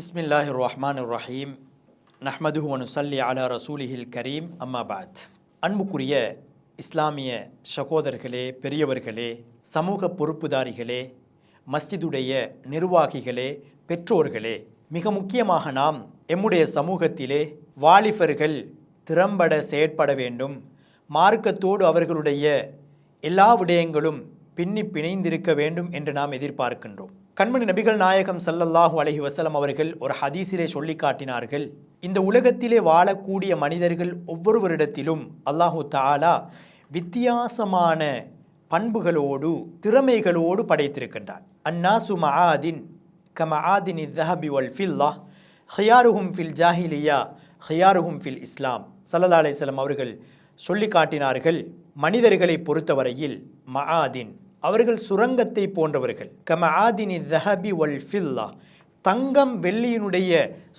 பிஸ்மில்லாஹிர் ரஹ்மான் ரஹீம் நஹ்மது வனுசல்லி அலா ரசூலிஹில் கரீம் அம்மாபாத் அன்புக்குரிய இஸ்லாமிய சகோதரர்களே பெரியவர்களே சமூக பொறுப்புதாரிகளே மஸ்ஜிதுடைய நிர்வாகிகளே பெற்றோர்களே மிக முக்கியமாக நாம் எம்முடைய சமூகத்திலே வாலிபர்கள் திறம்பட செயற்பட வேண்டும். மார்க்கத்தோடு அவர்களுடைய எல்லா விடயங்களும் பின்னி பிணைந்திருக்க வேண்டும் என்று நாம் எதிர்பார்க்கின்றோம். கண்மணி நபிகள் நாயகம் சல்லல்லாஹு அலஹி வசலம் அவர்கள் ஒரு ஹதீஸிலே சொல்லி காட்டினார்கள் இந்த உலகத்திலே வாழக்கூடிய மனிதர்கள் ஒவ்வொருவரிடத்திலும் அல்லாஹு தாலா வித்தியாசமான பண்புகளோடு திறமைகளோடு படைத்திருக்கின்றான். அன்னாசு மஹாதின் கமஹாதின் தஹபி வல் ஃபில்லா ஹியாருஹும் ஃபில் ஜாஹிலியா ஹியாருஹும் ஃபில் இஸ்லாம். சல்லல்லா அலிஸ்லாம் அவர்கள் சொல்லி காட்டினார்கள் மனிதர்களை பொறுத்தவரையில் மஹாதின் அவர்கள் சுரங்கத்தை போன்றவர்கள். கம ஆதினி தஹபி வல் ஃபில்லா. தங்கம் வெள்ளியினுடைய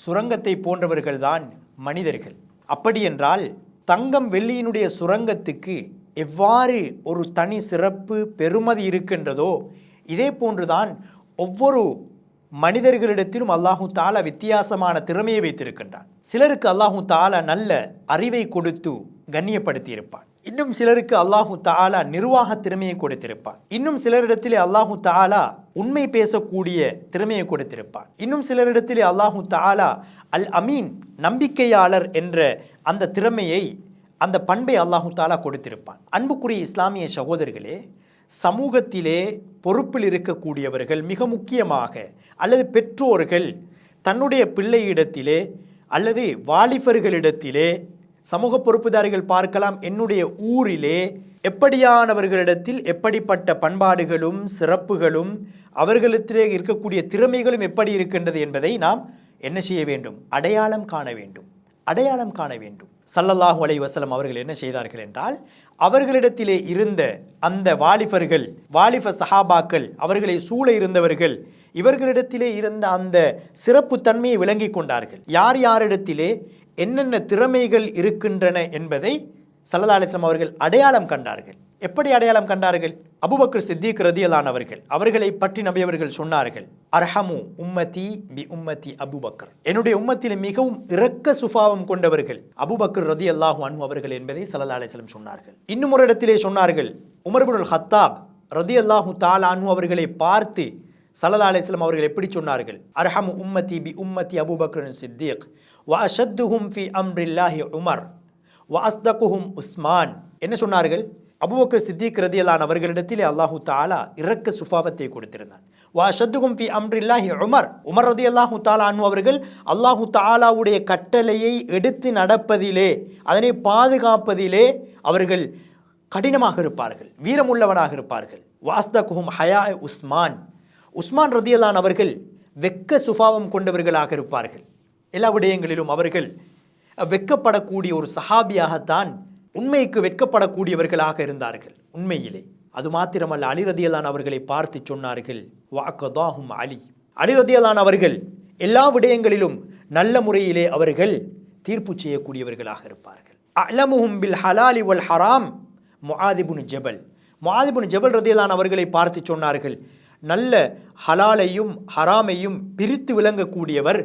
சுரங்கத்தை போன்றவர்கள்தான் மனிதர்கள். அப்படியென்றால் தங்கம் வெள்ளியினுடைய சுரங்கத்துக்கு எவ்வாறு ஒரு தனி சிறப்பு பெருமதி இருக்கின்றதோ இதே போன்றுதான் ஒவ்வொரு மனிதர்களிடத்திலும் அல்லாஹு தாலா வித்தியாசமான திறமையை வைத்திருக்கின்றான். சிலருக்கு அல்லாஹு தாலா நல்ல அறிவை கொடுத்து கண்ணியப்படுத்தியிருப்பான். இன்னும் சிலருக்கு அல்லாஹு தாலா நிர்வாக திறமையை கொடுத்திருப்பான். இன்னும் சிலரிடத்திலே அல்லாஹு தாலா உண்மை பேசக்கூடிய திறமையை கொடுத்திருப்பான். இன்னும் சிலரிடத்திலே அல்லாஹு தாலா அல் அமீன் நம்பிக்கையாளர் என்ற அந்த திறமையை அந்த பண்பை அல்லாஹு தாலா கொடுத்திருப்பான். அன்புக்குரிய இஸ்லாமிய சகோதரர்களே சமூகத்திலே பொறுப்பில் இருக்கக்கூடியவர்கள் மிக முக்கியமாக அல்லது பெற்றோர்கள் தன்னுடைய பிள்ளையிடத்திலே அல்லது வாலிபர்களிடத்திலே சமூக பொறுப்புதாரிகள் பார்க்கலாம். என்னுடைய ஊரிலே எப்படியானவர்களிடத்தில் எப்படிப்பட்ட பண்பாடுகளும் சிறப்புகளும் அவர்களிடத்திலே இருக்கக்கூடிய திறமைகளும் எப்படி இருக்கின்றது என்பதை நாம் என்ன செய்ய வேண்டும்? அடையாளம் காண வேண்டும். அடையாளம் காண வேண்டும். சல்லல்லாஹு அலை வசலம் அவர்கள் என்ன செய்தார்கள் என்றால் அவர்களிடத்திலே இருந்த அந்த வாலிபர்கள் வாலிப சஹாபாக்கள் அவர்களை சூழ இருந்தவர்கள் இவர்களிடத்திலே இருந்த அந்த சிறப்பு தன்மையை விளங்கி கொண்டார்கள். யார் யாரிடத்திலே என்னென்ன திறமைகள் இருக்கின்றன என்பதை சல்லா அலிஸ்லாம் அவர்கள் அடையாளம் கண்டார்கள். எப்படி அடையாளம் கண்டார்கள்? அபுபக்கர் சித்திக் ரதியலானவர்கள் அவர்களை பற்றி நபி அவர்கள் சொன்னார்கள் அர்ஹமு உம்மதி பி உம்மதி அபுபக்கர். என்னுடைய உம்மத்தில் மிகவும் இரக்க சுபாவம் கொண்டவர்கள் அபுபக்கர் ரதி அல்லாஹு அன்பு அவர்கள் என்பதை சல்லா அலிஸ்லம் சொன்னார்கள். இன்னும் ஒரு இடத்திலே சொன்னார்கள் உமர்புல் ஹத்தாப் ரதி அல்லாஹு தால் அன்பு அவர்களை பார்த்து சல்லா அலிஸ்லாம் அவர்கள் எப்படி சொன்னார்கள் அர்ஹமு உம்மதி பி உம்மதி அபுபக்கர் சித்திக். வ அஷத்துஹும் ஃபி அம்ரில்லாஹி உமர் வ அஸ்தகுஹும் உஸ்மான் என்ன சொன்னார்கள்? அபுபக்கர் சித்திக் ரதியலான் அவர்களிடத்திலே அல்லாஹு தாலா இரக்க சுபாவத்தை கொடுத்திருந்தான். வா ஷத்துகும் ஃபி அம்ரில்லாஹி உமர் உமர் ரதி அல்லாஹு தாலா அன்பு அவர்கள் அல்லாஹு தாலாவுடைய கட்டளையை எடுத்து நடப்பதிலே அதனை பாதுகாப்பதிலே அவர்கள் கடினமாக இருப்பார்கள் வீரமுள்ளவனாக இருப்பார்கள். வாஸ்தகுஹும் ஹயா உஸ்மான் உஸ்மான் ரதியலான் அவர்கள் வெக்க சுபாவம் கொண்டவர்களாக இருப்பார்கள். எல்லா விடயங்களிலும் அவர்கள் வெட்கப்படக்கூடிய ஒரு சஹாபியாகத்தான் உண்மைக்கு வெட்கப்படக்கூடியவர்களாக இருந்தார்கள். உண்மையிலே. அது மாத்திரமல்ல அலிரதியலான் அவர்களை பார்த்து சொன்னார்கள் வாக்கதாகும் அலி. அலிரதியலான் அவர்கள் எல்லா விடயங்களிலும் நல்ல முறையிலே அவர்கள் தீர்ப்பு செய்யக்கூடியவர்களாக இருப்பார்கள். அலமுஹும் பில் ஹலாலி வல் ஹராம் முஆதிபுன் ஜபல். முஆதிபுன் ஜபல் ரதியலான் அவர்களை பார்த்து சொன்னார்கள் நல்ல ஹலாலையும் ஹராமையும் பிரித்து விளங்கக்கூடியவர்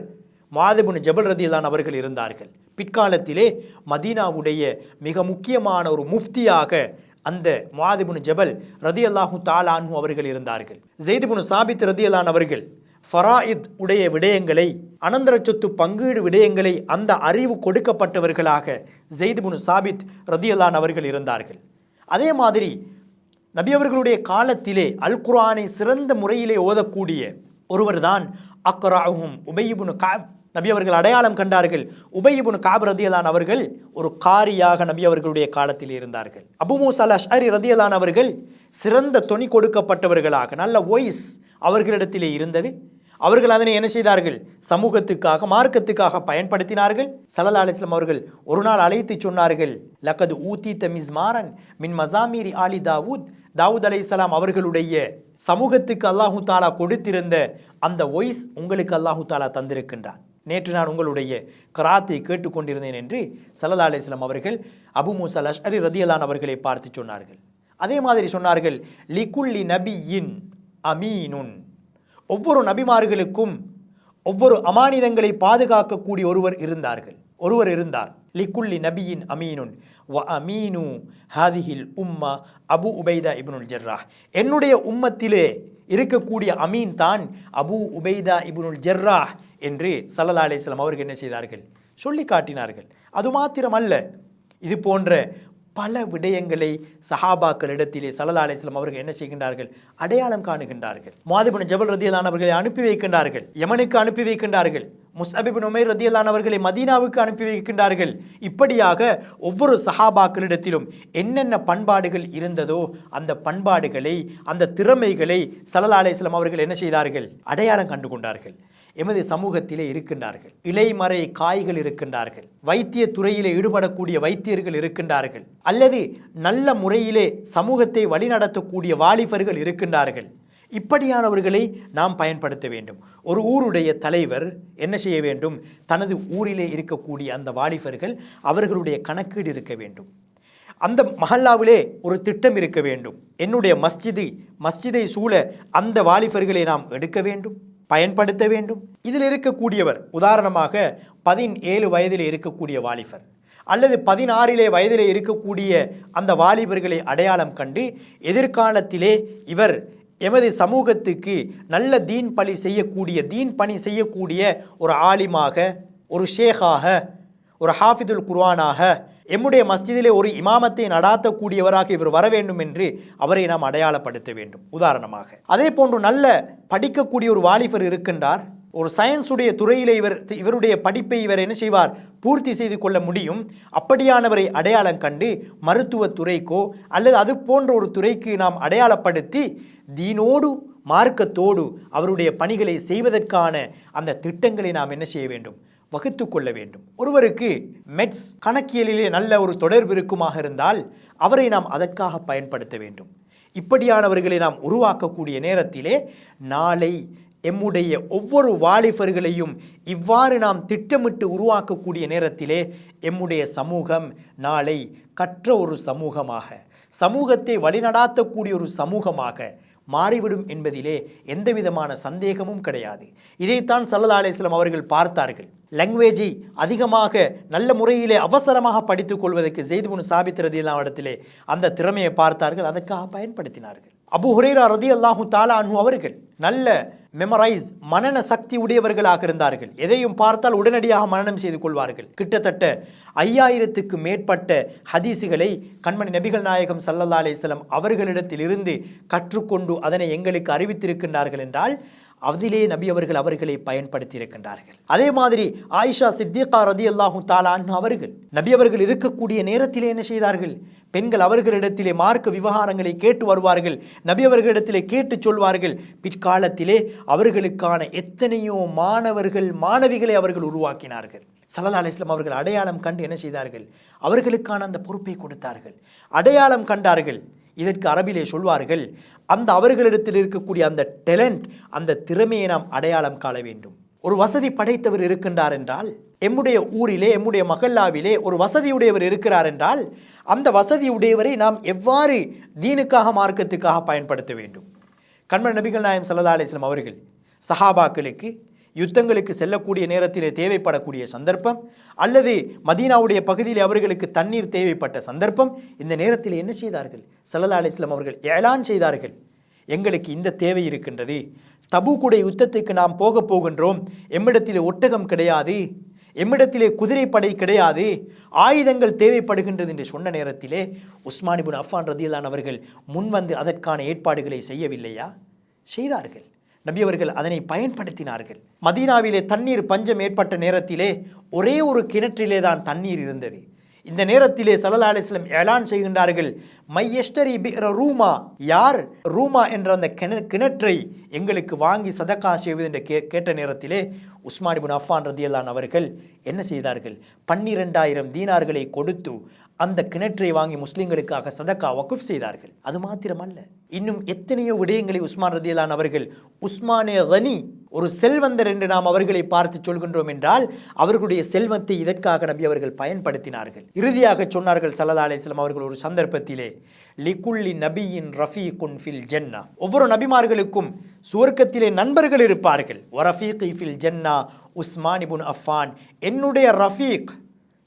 மாதபுன் ஜபல் ரதியலான் அவர்கள் இருந்தார்கள். பிற்காலத்திலே மதீனாவுடைய மிக முக்கியமான ஒரு முஃப்தியாக அந்த மாதிபுன் ஜபல் ரதி அல்லாஹூ தாலானு அவர்கள் இருந்தார்கள். ஜெய்துபுன் சாபித் ரதியலான் அவர்கள் ஃபராயித் உடைய விடயங்களை அனந்தர சொத்து பங்கீடு விடயங்களை அந்த அறிவு கொடுக்கப்பட்டவர்களாக ஜெய்துபுன் சாபித் ரதியலான் அவர்கள் இருந்தார்கள். அதே மாதிரி நபி அவர்களுடைய காலத்திலே அல் குர்ஆனை சிறந்த முறையிலே ஓதக்கூடிய ஒருவர்தான் அக்ராஹும் உபயிபுனு காப் நபி அவர்கள் அடையாளம் கண்டார்கள். உபயிபுன் காப் ரதியலான் அவர்கள் ஒரு காரியாக நபி அவர்களுடைய காலத்தில் இருந்தார்கள். அபுமூஸ் அல் அஷ்அரி ரதியலான் அவர்கள் சிறந்த துணி கொடுக்கப்பட்டவர்களாக நல்ல வாய்ஸ் அவர்களிடத்திலே இருந்தது. அவர்கள் அதனை என்ன செய்தார்கள்? சமூகத்துக்காக மார்க்கத்துக்காக பயன்படுத்தினார்கள். சல்லா அலிஸ்லாம் அவர்கள் ஒரு நாள் அழைத்து சொன்னார்கள் லக்கது ஊத்தி தமிஸ்மாரன் மின் மசாமீரி ஆலி தாவூத். தாவூத் அலை அவர்களுடைய சமூகத்துக்கு அல்லாஹு தாலா கொடுத்திருந்த அந்த ஒய்ஸ் உங்களுக்கு அல்லாஹு தாலா தந்திருக்கின்றான். நேற்று நான் உங்களுடைய கராத்தை கேட்டுக்கொண்டிருந்தேன் என்று சல்லா அலிஸ்லாம் அவர்கள் அபு மூசா அஷ்அரி ரதியலான் அவர்களை பார்த்து சொன்னார்கள். அதே மாதிரி சொன்னார்கள் லிகுல்லி நபியின் அமீனுன். ஒவ்வொரு நபிமார்களுக்கும் ஒவ்வொரு அமானிதங்களை பாதுகாக்கக்கூடிய ஒருவர் இருந்தார்கள் ஒருவர் இருந்தார். லிக்குல்லி நபியின் அமீனுன். வ அமீனு ஹாதிஹில் உம்மா அபு உபைதா இபுனுல் ஜர்ரா என்னுடைய உம்மத்திலே இருக்கக்கூடிய அமீன் தான் அபு உபைதா இபுனுல் ஜர்ரா என்று சல்லா அலிஸ்லாம் அவர்கள் என்ன செய்தார்கள்? சொல்லி காட்டினார்கள். அது மாத்திரமல்ல இது போன்ற பல விடயங்களை சஹாபாக்களிடத்திலே சல்லல்லா அலிஸ்லாம் அவர்கள் என்ன செய்கின்றார்கள்? அடையாளம் காணுகின்றார்கள். மாதிபன் ஜபல் ரதியலான் அவர்களை அனுப்பி வைக்கின்றார்கள். யமனுக்கு அனுப்பி வைக்கின்றார்கள். முஸ்அபிபின் உமைர் ரதியலான் அவர்களை மதீனாவுக்கு அனுப்பி வைக்கின்றார்கள். இப்படியாக ஒவ்வொரு சஹாபாக்களிடத்திலும் என்னென்ன பண்பாடுகள் இருந்ததோ அந்த பண்பாடுகளை அந்த திறமைகளை சல்லல்லா அலிஸ்லாம் அவர்கள் என்ன செய்தார்கள்? அடையாளம் கண்டு கொண்டார்கள் எமது சமூகத்திலே இருக்கின்றார்கள். இலைமறை காய்கள் இருக்கின்றார்கள். வைத்திய துறையிலே ஈடுபடக்கூடிய வைத்தியர்கள் இருக்கின்றார்கள். அல்லது நல்ல முறையிலே சமூகத்தை வழிநடத்தக்கூடிய வாலிபர்கள் இருக்கின்றார்கள். இப்படியானவர்களை நாம் பயன்படுத்த வேண்டும். ஒரு ஊருடைய தலைவர் என்ன செய்ய வேண்டும்? தனது ஊரிலே இருக்கக்கூடிய அந்த வாலிபர்கள் அவர்களுடைய கணக்கீடு இருக்க வேண்டும். அந்த மஹல்லாவிலே ஒரு திட்டம் இருக்க வேண்டும். என்னுடைய மஸ்ஜிது மஸ்ஜிதை சூழ அந்த வாலிபர்களை நாம் எடுக்க வேண்டும் பயன்படுத்த வேண்டும். இதில் இருக்கக்கூடியவர் உதாரணமாக பதினேழு வயதில் இருக்கக்கூடிய வாலிபர் அல்லது பதினாறிலே வயதிலே இருக்கக்கூடிய அந்த வாலிபர்களை அடையாளம் கண்டு எதிர்காலத்திலே இவர் எமது சமூகத்துக்கு நல்ல தீன் பணி செய்யக்கூடிய தீன் பணி செய்யக்கூடிய ஒரு ஆலிமாக ஒரு ஷேகாக ஒரு ஹாஃபிதுல் குர்வானாக எம்முடைய மஸ்ஜிதிலே ஒரு இமாமத்தை நடாத்தக்கூடியவராக இவர் வர வேண்டும் என்று அவரை நாம் அடையாளப்படுத்த வேண்டும். உதாரணமாக அதே போன்று நல்ல படிக்கக்கூடிய ஒரு வாலிபர் இருக்கின்றார். ஒரு சயின்ஸுடைய துறையில் இவர் இவருடைய படிப்பை இவர் என்ன செய்வார்? பூர்த்தி செய்து கொள்ள முடியும். அப்படியானவரை அடையாளம் கண்டு மருத்துவ துறைக்கோ அல்லது அது போன்ற ஒரு துறைக்கு நாம் அடையாளப்படுத்தி தீனோடு மார்க்கத்தோடு அவருடைய பணிகளை செய்வதற்கான அந்த திட்டங்களை நாம் என்ன செய்ய வேண்டும்? வகுத்து கொள்ள வேண்டும். ஒருவருக்கு மெட்ஸ் கணக்கியலிலே நல்ல ஒரு தொடர்பு இருக்குமாக இருந்தால் அவரை நாம் அதற்காக பயன்படுத்த வேண்டும். இப்படியானவர்களை நாம் உருவாக்கக்கூடிய நேரத்திலே நாளை எம்முடைய ஒவ்வொரு வாலிபர்களையும் இவ்வாறு நாம் திட்டமிட்டு உருவாக்கக்கூடிய நேரத்திலே எம்முடைய சமூகம் நாளை கற்ற ஒரு சமூகமாக சமூகத்தை வழிநடாத்தக்கூடிய ஒரு சமூகமாக மாறிவிடும் என்பதிலே எந்த விதமான சந்தேகமும் கிடையாது. இதைத்தான் சல்லல்லா அலிஸ்லாம் அவர்கள் பார்த்தார்கள். லாங்குவேஜை அதிகமாக நல்ல முறையிலே அவசரமாக படித்துக் கொள்வதற்கு செய்து சாபித் ரதி இடத்திலே அந்த திறமையை பார்த்தார்கள் அதற்காக பயன்படுத்தினார்கள். அபு ஹுரேரா ரதி அல்லாஹு தாலா அனு அவர்கள் நல்ல மெமரைஸ் மனன சக்தி உடையவர்களாக இருந்தார்கள். எதையும் பார்த்தால் உடனடியாக மனனம் செய்து கொள்வார்கள். கிட்டத்தட்ட ஐயாயிரத்துக்கு மேற்பட்ட ஹதீசுகளை கண்மணி நபிகள் நாயகம் சல்லல்லா அலிஸ்லம் அவர்களிடத்திலிருந்து கற்றுக்கொண்டு அதனை எங்களுக்கு அறிவித்திருக்கின்றார்கள் என்றால் அதிலே நபி அவர்கள் அவர்களை பயன்படுத்தி இருக்கின்றார்கள் அதே மாதிரி ஆயிஷா சித்திகா ரதி அல்லாஹூ தாலான் அவர்கள் நபி அவர்கள் இருக்கக்கூடிய நேரத்திலே என்ன செய்தார்கள்? பெண்கள் அவர்களிடத்திலே மார்க்க விவகாரங்களை கேட்டு வருவார்கள். நபி அவர்களிடத்திலே கேட்டு சொல்வார்கள். பிற்காலத்திலே அவர்களுக்கான எத்தனையோ மாணவர்கள் மாணவிகளை அவர்கள் உருவாக்கினார்கள். சல்லா அலிஸ்லாம் அவர்கள் அடையாளம் கண்டு என்ன செய்தார்கள்? அவர்களுக்கான அந்த பொறுப்பை கொடுத்தார்கள். அடையாளம் கண்டார்கள். இதற்கு அரபிலே சொல்வார்கள் அந்த அவர்களிடத்தில் இருக்கக்கூடிய அந்த டேலண்ட் அந்த திறமையை நாம் அடையாளம் காண வேண்டும். ஒரு வசதி படைத்தவர் இருக்கின்றார் என்றால் எம்முடைய ஊரிலே எம்முடைய மகல்லாவிலே ஒரு வசதியுடையவர் இருக்கிறார் என்றால் அந்த வசதியுடையவரை நாம் எவ்வாறு தீனுக்காக மார்க்கத்துக்காக பயன்படுத்த வேண்டும்? கண்மன் நபிகள் நாயம் சல்லா அலிஸ்லாம் அவர்கள் சஹாபாக்களுக்கு யுத்தங்களுக்கு செல்லக்கூடிய நேரத்திலே தேவைப்படக்கூடிய சந்தர்ப்பம் அல்லது மதீனாவுடைய பகுதியில் அவர்களுக்கு தண்ணீர் தேவைப்பட்ட சந்தர்ப்பம் இந்த நேரத்தில் என்ன செய்தார்கள்? சல்லா அலிஸ்லாம் அவர்கள் ஏலான் செய்தார்கள். எங்களுக்கு இந்த தேவை இருக்கின்றது. தபுக்குடைய யுத்தத்துக்கு நாம் போக போகின்றோம். எம்மிடத்திலே ஒட்டகம் கிடையாது. எம்மிடத்திலே குதிரைப்படை கிடையாது. ஆயுதங்கள் தேவைப்படுகின்றது என்று சொன்ன நேரத்திலே உஸ்மானிபுன் அஃபான் ரதியலான் அவர்கள் முன்வந்து அதற்கான ஏற்பாடுகளை செய்யவில்லையா? செய்தார்கள். நபி அவர்கள் அதனை பயன்படுத்தினார்கள். மதீனாவிலே தண்ணீர் பஞ்சம் ஏற்பட்ட நேரத்திலே ஒரே ஒரு கிணற்றிலே தான் தண்ணீர் இருந்தது. இந்த நேரத்திலே சல்லா அலிஸ்லம் ஏலான் செய்கின்றார்கள் மையஸ்டரி ரூமா? யார்? ரூமா என்ற அந்த கிண கிணற்றை எங்களுக்கு வாங்கி சதக்கா செய்வது என்று கே கேட்ட நேரத்திலே உஸ்மானிபின் அஃபான் ரதியல்லான் அவர்கள் என்ன செய்தார்கள்? பன்னிரெண்டாயிரம் தீனார்களை கொடுத்து அந்த கிணற்றை வாங்கி முஸ்லீம்களுக்காக சதக்கா வகுப் செய்தார்கள். அது மாத்திரமல்ல. இன்னும் எத்தனையோ விடயங்களை உஸ்மான் ரதியலான் அவர்கள் உஸ்மானே கனி ஒரு செல்வந்தர் என்று நாம் அவர்களை பார்த்து சொல்கின்றோம் என்றால் அவர்களுடைய செல்வத்தை இதற்காக நபி அவர்கள் பயன்படுத்தினார்கள். இறுதியாக சொன்னார்கள் சல்லா அலிஸ்லாம் அவர்கள் ஒரு சந்தர்ப்பத்திலே லிகுல்லி நபியின் ரஃபீகுன் ஃபில் ஜென்னா. ஒவ்வொரு நபிமார்களுக்கும் சுவர்க்கத்திலே நண்பர்கள் இருப்பார்கள். ஒரஃபீக் இஃபில் ஜென்னா உஸ்மானிபுன் அஃபான். என்னுடைய ரஃபீக்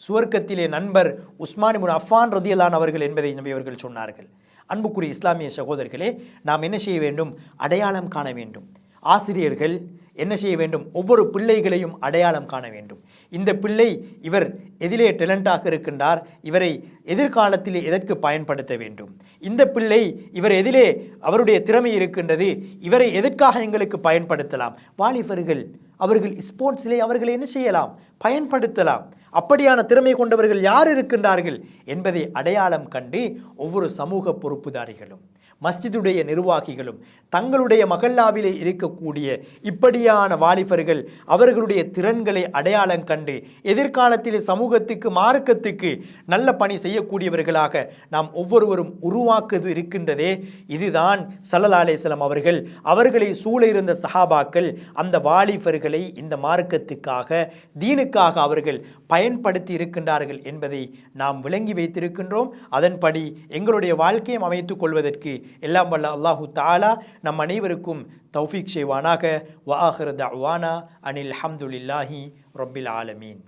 சுவர்க்கத்திலே நண்பர் உஸ்மானிபுன் அஃபான் ரதியலான் அவர்கள் என்பதை நபி அவர்கள் சொன்னார்கள். அன்புக்குரிய இஸ்லாமிய சகோதரர்களே நாம் என்ன செய்ய வேண்டும்? அடையாளம் காண வேண்டும். ஆசிரியர்கள் என்ன செய்ய வேண்டும்? ஒவ்வொரு பிள்ளைகளையும் அடையாளம் காண வேண்டும். இந்த பிள்ளை இவர் எதிலே டேலண்டாக இருக்கின்றார். இவரை எதிர்காலத்தில் எதற்கு பயன்படுத்த வேண்டும்? இந்த பிள்ளை இவர் எதிலே அவருடைய திறமை இருக்கின்றது. இவரை எதற்காக எங்களுக்கு பயன்படுத்தலாம்? வாலிபர்கள் அவர்கள் ஸ்போர்ட்ஸிலே அவர்களை என்ன செய்யலாம்? பயன்படுத்தலாம். அப்படியான திறமை கொண்டவர்கள் யார் இருக்கின்றார்கள்? என்பதை அடையாளம் கண்டு ஒவ்வொரு சமூக பொறுப்புதாரிகளும். மஸ்ஜிதுடைய நிர்வாகிகளும் தங்களுடைய மகல்லாவிலே இருக்கக்கூடிய இப்படியான வாலிபர்கள் அவர்களுடைய திறன்களை அடையாளம் கண்டு எதிர்காலத்தில் சமூகத்துக்கு மார்க்கத்துக்கு நல்ல பணி செய்யக்கூடியவர்களாக நாம் ஒவ்வொருவரும் உருவாக்குவது இருக்கின்றதே. இதுதான் சல்லலாலேசலம் அவர்கள் அவர்களை சூழ இருந்த சஹாபாக்கள் அந்த வாலிபர்களை இந்த மார்க்கத்துக்காக தீனுக்காக அவர்கள் பயன்படுத்தி இருக்கின்றார்கள் என்பதை நாம் விளங்கி வைத்திருக்கின்றோம். அதன்படி எங்களுடைய வாழ்க்கையும் அமைத்துக் கொள்வதற்கு எல்லாம் வல்ல அல்லாஹு தாலா நம் அனைவருக்கும் தௌஃபீக் செய்வானாக வ ஆஹிர தவானா அனில் ஹம்துலில்லாஹி ரொப்பில் ஆலமீன்